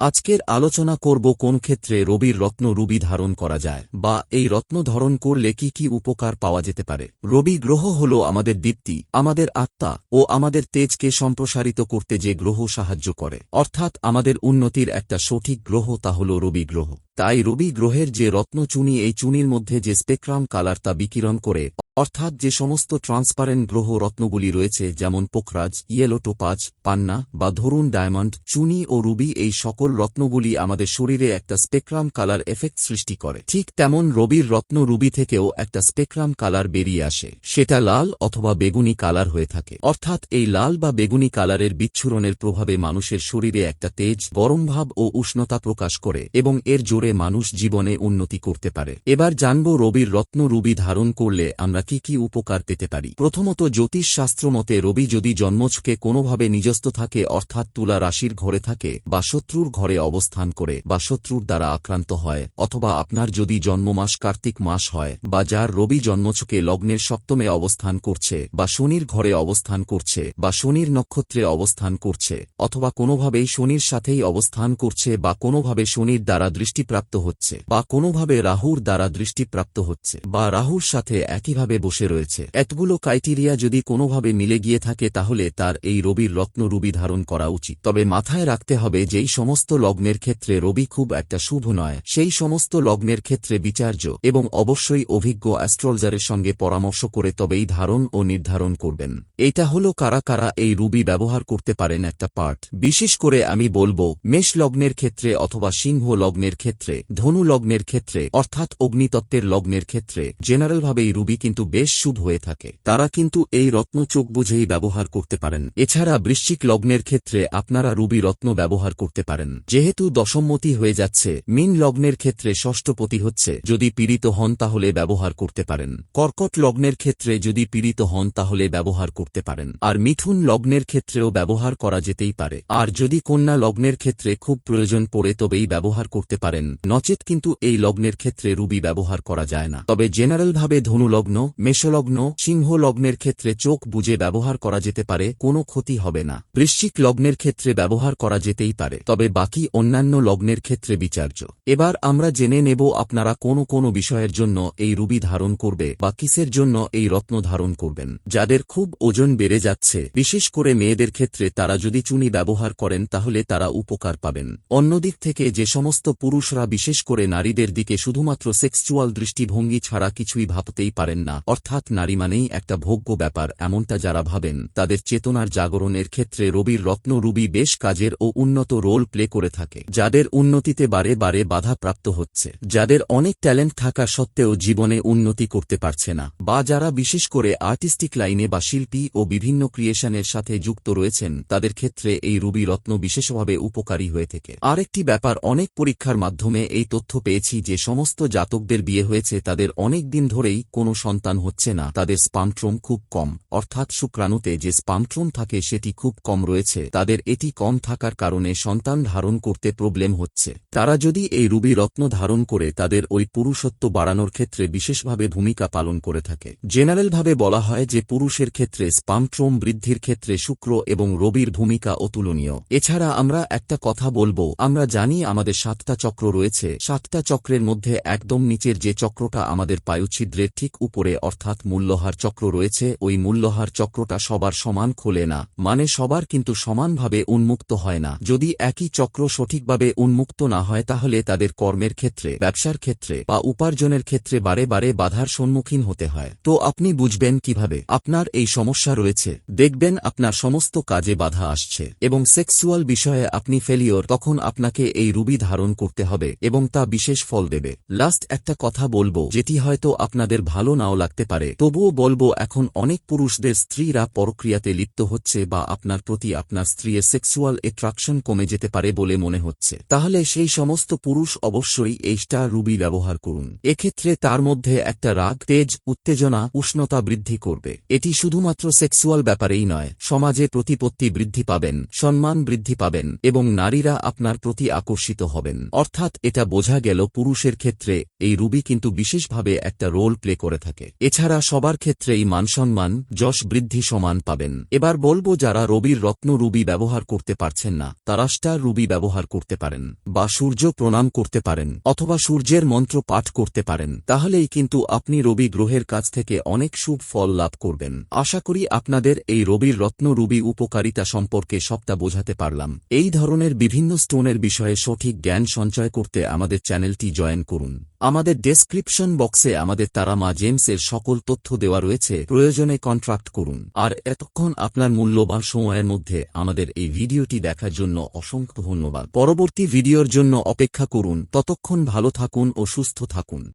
আজকের আলোচনা করব কোন ক্ষেত্রে রবির রত্ন রুবি ধারণ করা যায়, বা এই রত্ন ধারণ করলে কি কি উপকার পাওয়া যেতে পারে। রবি গ্রহ হল আমাদের দীপ্তি, আমাদের আত্মা ও আমাদের তেজকে সম্প্রসারিত করতে যে গ্রহ সাহায্য করে। অর্থাৎ আমাদের উন্নতির একটা সঠিক গ্রহ তা হল রবি গ্রহ। তাই রবি গ্রহের যে রত্ন চুনি এই চুনির মধ্যে যে স্পেকট্রাম কালার তা বিকিরণ করে, অর্থাৎ যে সমস্ত ট্রান্সপারেন্ট গ্রহ রত্নগুলি রয়েছে যেমন পোখরাজ, ইয়েলো টোপাজ, পান্না বা ধরুন ডায়মন্ড, চুনি ও রুবি এই সকল রত্নগুলি আমাদের শরীরে একটা স্পেকট্রাম কালার এফেক্ট সৃষ্টি করে। ঠিক তেমন রবির রত্ন রুবি থেকেও একটা স্পেকট্রাম কালার বেরিয়ে আসে। সেটা লাল অথবা বেগুনি কালার হয়ে থাকে। অর্থাৎ এই লাল বা বেগুনি কালারের বিচ্ছুরণের প্রভাবে মানুষের শরীরে একটা তেজ, গরম ভাব ও উষ্ণতা প্রকাশ করে এবং এর জোরে মানুষ জীবনে উন্নতি করতে পারে। এবার জানব রবির রত্ন রুবি ধারণ করলে আমরা কি কি উপকার পেতে পারি। প্রথমত জ্যোতিষ শাস্ত্র মতে রবি যদি জন্মছকে কোনোভাবে নিজস্ত থাকে, অর্থাৎ তুলা রাশির ঘরে থাকে, বা শত্রুর ঘরে অবস্থান করে, বা শত্রুর দ্বারা আক্রান্ত হয়, অথবা আপনার যদি জন্মমাস কার্তিক মাস হয়, বা যার রবি জন্মছকে লগ্নের সপ্তমে অবস্থান করছে, বা শনির ঘরে অবস্থান করছে, বা শনির নক্ষত্রে অবস্থান করছে, অথবা কোনোভাবেই শনির সাথেই অবস্থান করছে, বা কোনোভাবে শনির দ্বারা দৃষ্টিপ্রাপ্ত হচ্ছে, বা কোনোভাবে রাহুর দ্বারা দৃষ্টিপ্রাপ্ত হচ্ছে, বা রাহুর সাথে একইভাবে বসে রয়েছে। এতগুলো ক্রাইটেরিয়া যদি কোনোভাবে মিলে গিয়ে থাকে, তাহলে তার এই রবির রত্ন রুবি ধারণ করা উচিত। তবে মাথায় রাখতে হবে যেই সমস্ত লগ্নের ক্ষেত্রে রবি খুব একটা শুভ নয়। সেই সমস্ত লগ্নের ক্ষেত্রে বিচার্য এবং অবশ্যই অভিজ্ঞ অ্যাস্ট্রোলজারের সঙ্গে পরামর্শ করে তবেই ধারণ ও নির্ধারণ করবেন। এটা হলো কারা কারা এই রুবি ব্যবহার করতে পারেন একটা পার্ট। বিশেষ করে আমি বলব, মেষ লগ্নের ক্ষেত্রে অথবা সিংহ লগ্নের ক্ষেত্রে ধনু লগ্নের ক্ষেত্রে, অর্থাৎ অগ্নিতত্ত্বের লগ্নের ক্ষেত্রে জেনারেলভাবেই রুবি কিন্তু বেশ শুভ হয়ে থাকে। তারা কিন্তু এই রত্ন চোখ বুঝেই ব্যবহার করতে পারেন। এছাড়া বৃশ্চিক লগ্নের ক্ষেত্রে আপনারা রুবি রত্ন ব্যবহার করতে পারেন। যেহেতু দশমতি হয়ে যাচ্ছে, মিন লগ্নের ক্ষেত্রে ষষ্ঠপতি হচ্ছে, যদি পীড়িত হন তাহলে ব্যবহার করতে পারেন। কর্কট লগ্নের ক্ষেত্রে যদি পীড়িত হন তাহলে ব্যবহার করতে পারেন। আর মিথুন লগ্নের ক্ষেত্রেও ব্যবহার করা যেতেই পারে। আর যদি কন্যা লগ্নের ক্ষেত্রে খুব প্রয়োজন পড়ে তবেই ব্যবহার করতে পারেন। নচেত কিন্তু এই লগ্নের ক্ষেত্রে রুবি ব্যবহার করা যায় না। তবে জেনারেলভাবে ধনুলগ্ন, মেষলগ্ন সিংহ লগ্নের ক্ষেত্রে চোখ বুঝে ব্যবহার করা যেতে পারে, কোনো ক্ষতি হবে না। বৃশ্চিক লগ্নের ক্ষেত্রে ব্যবহার করা যেতেই পারে, তবে বাকি অন্যান্য লগ্নের ক্ষেত্রে বিচার্য। এবার আমরা জেনে নেব আপনারা কোন কোন বিষয়ের জন্য এই রুবি ধারণ করবে বা কিসের জন্য এই রত্ন ধারণ করবেন। যাদের খুব ওজন বেড়ে যাচ্ছে, বিশেষ করে মেয়েদের ক্ষেত্রে তারা যদি চুনি ব্যবহার করেন তাহলে তারা উপকার পাবেন। অন্যদিক থেকে যে সমস্ত পুরুষরা বিশেষ করে নারীদের দিকে শুধুমাত্র সেক্সুয়াল দৃষ্টিভঙ্গি ছাড়া কিছুই ভাবতেই পারেন না। অর্থাৎ নারী মানেই একটা ভোগ্য ব্যাপার, এমনটা যারা ভাবেন। তাদের চেতনার জাগরণের ক্ষেত্রে রবির রত্ন রুবি বেশ কাজের ও উন্নত রোল প্লে করে থাকে। যাদের উন্নতিতে বারে বারে বাধা প্রাপ্ত হচ্ছে, যাদের অনেক ট্যালেন্ট থাকা সত্ত্বেও জীবনে উন্নতি করতে পারছে না, বা যারা বিশেষ করে আর্টিস্টিক লাইনে বা শিল্পী ও বিভিন্ন ক্রিয়েশনের সাথে যুক্ত রয়েছেন, তাদের ক্ষেত্রে এই রুবি রত্ন বিশেষভাবে উপকারী হয়ে থাকে। আরেকটি ব্যাপার অনেক পরীক্ষার মাধ্যমে এই তথ্য পেয়েছি যে সমস্ত জাতকদের বিয়ে হয়েছে, তাদের অনেক দিন ধরেই কোনো সন্তান হচ্ছে না, তাদের স্পামট্রোম খুব কম। অর্থাৎ শুক্রাণুতে যে স্পামট্রোম থাকে সেটি খুব কম রয়েছে, তাদের এটি কম থাকার কারণে সন্তান ধারণ করতে প্রবলেম হচ্ছে। তারা যদি এই রুবি রত্ন ধারণ করে, তাদের ওই পুরুষত্ব বাড়ানোর ক্ষেত্রে বিশেষভাবে ভূমিকা পালন করে থাকে। জেনারেলভাবে বলা হয় যে পুরুষের ক্ষেত্রে স্পামট্রোম বৃদ্ধির ক্ষেত্রে শুক্র এবং রবির ভূমিকা অতুলনীয়। এছাড়া আমরা একটা কথা বলব, আমরা জানি আমাদের সাতটা চক্র রয়েছে, সাতটা চক্রের মধ্যে একদম নিচের যে চক্রটা আমাদের পায়ুছিদ্রের ঠিক উপরে অর্থাৎ মূল্যহার চক্র রয়েছে, ওই মূল্যহার চক্রটা সবার সমান খোলে না মানে সবার কিন্তু সমানভাবে উন্মুক্ত হয় না। যদি একই চক্র সঠিকভাবে উন্মুক্ত না হয় তাহলে তাদের কর্মের ক্ষেত্রে, ব্যবসার ক্ষেত্রে বা উপার্জনের ক্ষেত্রে বারে বারে বাধার সম্মুখীন হতে হয়। তো আপনি বুঝবেন কীভাবে আপনার এই সমস্যা রয়েছে? দেখবেন আপনার সমস্ত কাজে বাধা আসছে এবং সেক্সুয়াল বিষয়ে আপনি ফেলিওর তখন আপনাকে এই রুবি ধারণ করতে হবে। এবং তা বিশেষ ফল দেবে। লাস্ট একটা কথা বলব, যেটি হয়তো আপনাদের ভালো নাও লাগতে পারে। তবুও বলব, এখন অনেক পুরুষদের স্ত্রীরা পরক্রিয়াতে লিপ্ত হচ্ছে বা আপনার প্রতি আপনার স্ত্রীর সেক্সুয়াল এট্রাকশন কমে যেতে পারে বলে মনে হচ্ছে। তাহলে সেই সমস্ত পুরুষ অবশ্যই এই স্টার রুবি ব্যবহার করুন। এক্ষেত্রে তার মধ্যে একটা রাগ, তেজ, উত্তেজনা, উষ্ণতা বৃদ্ধি করবে। এটি শুধুমাত্র সেক্সুয়াল ব্যাপারেই নয়, সমাজে প্রতিপত্তি বৃদ্ধি পাবেন, সম্মান বৃদ্ধি পাবেন এবং নারীরা আপনার প্রতি আকর্ষিত হবেন। অর্থাৎ এটা বোঝা গেল পুরুষের ক্ষেত্রে এই রুবি কিন্তু বিশেষভাবে একটা রোল প্লে করে থাকে। এছাড়া সবার ক্ষেত্রেই মানসম্মান, যশ বৃদ্ধি সমান পাবেন। এবার বলব যারা রবির রত্ন রুবি ব্যবহার করতে পারছেন না, তারা স্টার রুবি ব্যবহার করতে পারেন, বা সূর্য প্রণাম করতে পারেন, অথবা সূর্যের মন্ত্র পাঠ করতে পারেন, তাহলেই কিন্তু আপনি রবি গ্রহের কাছ থেকে অনেক শুভ ফল লাভ করবেন। আশা করি আপনাদের এই রবির রত্ন রুবি উপকারিতা সম্পর্কে সবটা বোঝাতে পারলাম। এই ধরনের বিভিন্ন স্টোনের বিষয়ে সঠিক জ্ঞান সঞ্চয় করতে আমাদের চ্যানেলটি জয়েন করুন। আমাদের ডেসক্রিপশন বক্সে আমাদের তারা মা জেমসের সকল তথ্য দেওয়া রয়েছে, প্রয়োজনে কন্ট্রাক্ট করুন। আর এতক্ষণ আপনার মূল্যবান সময়ের মধ্যে আমাদের এই ভিডিওটি দেখার জন্য অসংখ্য ধন্যবাদ। পরবর্তী ভিডিওর জন্য অপেক্ষা করুন। ততক্ষণ ভালো থাকুন ও সুস্থ থাকুন।